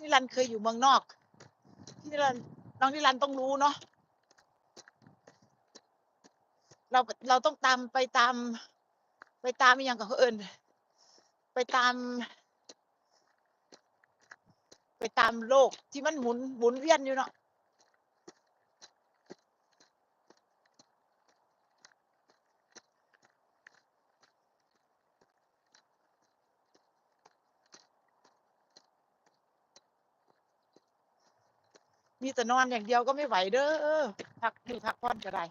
นิรันดร์เคยอยู่เมืองนอกพี่นิรันดร์น้องนิรันดร์ต้องรู้เนาะเราเราต้องตามไปตาม ไปตามอย่างกับเขาเอิญไปตาม ไปตามโลกที่มันหมุนหมุนเวียนอยู่เนาะ มีแต่นอนอย่างเดียวก็ไม่ไหวเด้อพักอยู่พักผ่อนก็ได้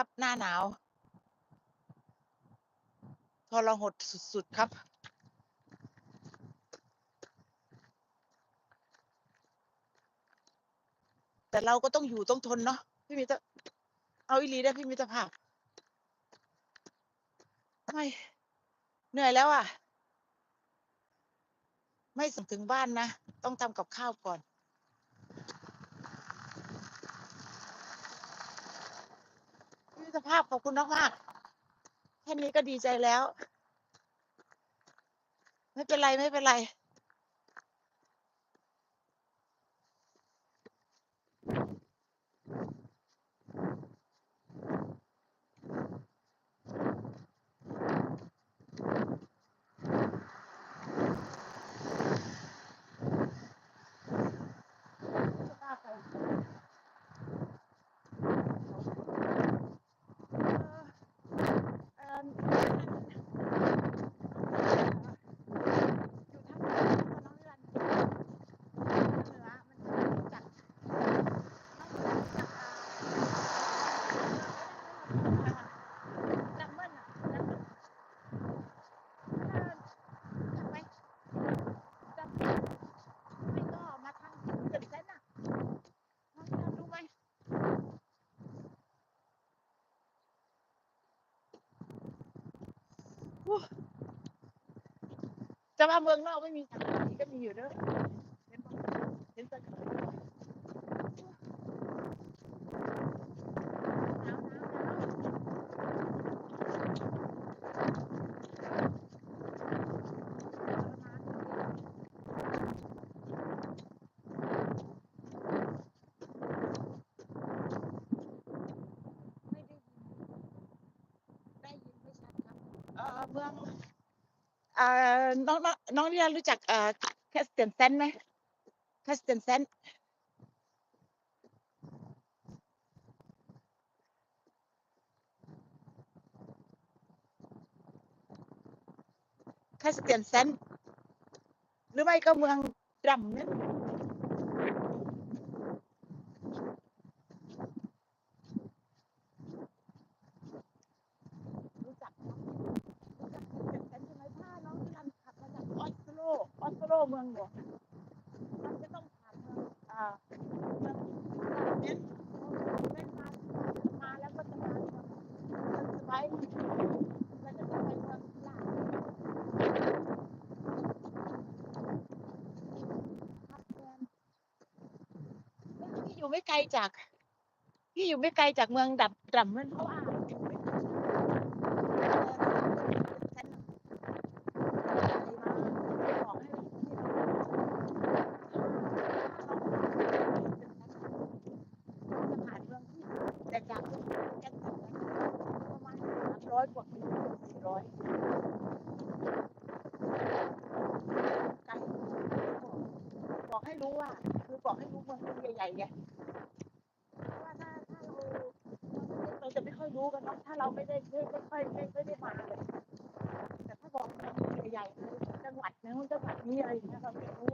ครับ หน้าหนาวทรหดสุด ๆ ครับ แต่เราก็ต้องอยู่ต้องทนเนาะพี่มิตรเอาอีลีได้พี่มิตรภาพไม่เหนื่อยแล้วอะ ไม่ส่งถึงบ้านนะ ต้องทำกับข้าวก่อน สภาพขอบคุณมากๆแค่นี้ก็ดีใจแล้ว ไม่เป็นไรไม่เป็นไร เอิ่มอยู่ทางเหนือน้องนิรันดร์เหนือมันจะรู้จักน้องนิรันดร์รู้จักอ่าจัมเบิ้ลอะจัมเบิ้ลจักไหมจัมเบิ้ลไม่ก็มาทางเกิดเส้นอะน้องนิรันดร์รู้ไหม จะมาเมืองนอกไม่มีสังกะสีก็มีอยู่เด้อเห็นเห็นสถานาวหนาวไม่ได้ยินได้ยินไม่ชัดครับเออเมือง อ่าน้องน้องน้องเรียนรู้จักอ่าแคสเตนเซนไหมแคสเตนเซนแคสเตนเซนหรือไม่ก็เมืองดรัมเนี่ยรู้จักเนอะรู้จักแคสเตนเซนใช่ไหมถ้าน้องที่รันขับมาจากออสโลออสโล เมืองหลวงมันจะต้องผ่านเมืองอ่าเมืองเน้นเน้นมามาแล้วก็จะมาเมืองเมืองสไปซ์แล้วก็จะไปเมืองลาพี่อยู่ไม่ไกลจาก พี่อยู่ไม่ไกลจากเมืองดับดัมเมันเพราะว่าอยู่ไม่ไกลเออเส้นไปมาไปบอกให้พี่จะผ่านเมืองที่แตกต่างจากแก่นสันนะประมาณสามร้อยกว่ากิโลสี่ ร้อยการบอกให้รู้ว่า คือบอกให้รู้เมืองใหญ่ๆไงเพราะว่าถ้าถ้าเราเราจะไม่ค่อยรู้กันเนาะถ้าเราไม่ได้ไม่ไม่ค่อยไม่ไม่ได้มาเลยแต่ถ้าบอกเมืองใหญ่ๆจังหวัดนั้นจังหวัดนี้อะไรอย่างเงี้ยเราจะรู้